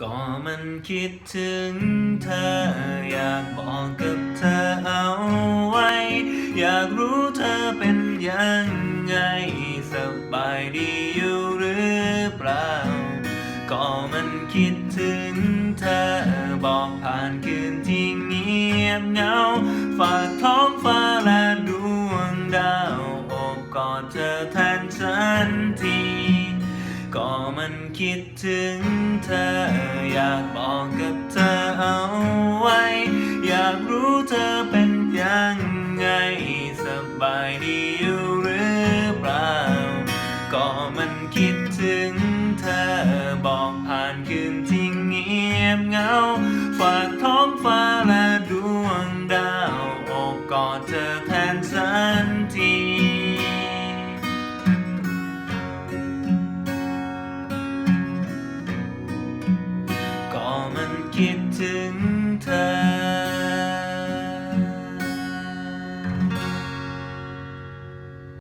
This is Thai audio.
ก็มันคิดถึงเธอ อยากบอกกับเธอเอาไว้ อยากรู้เธอเป็นยังไง สบายดีอยู่หรือเปล่า ก็มันคิดถึงเธอ บอกผ่านคืนที่เงียบเหงา ฝากท้องฟ้าและดวงดาวอบกอดเธอแทนฉันที ก็มันคิดถึงเธอ อยากบอกกับเธอเอาไว้ อยากรู้เธอเป็นยังไงสบายดีอยู่หรือเปล่า ก็มันคิดถึงเธอบอกผ่านคืนที่เงียบเหงาฝาก 们 getting tired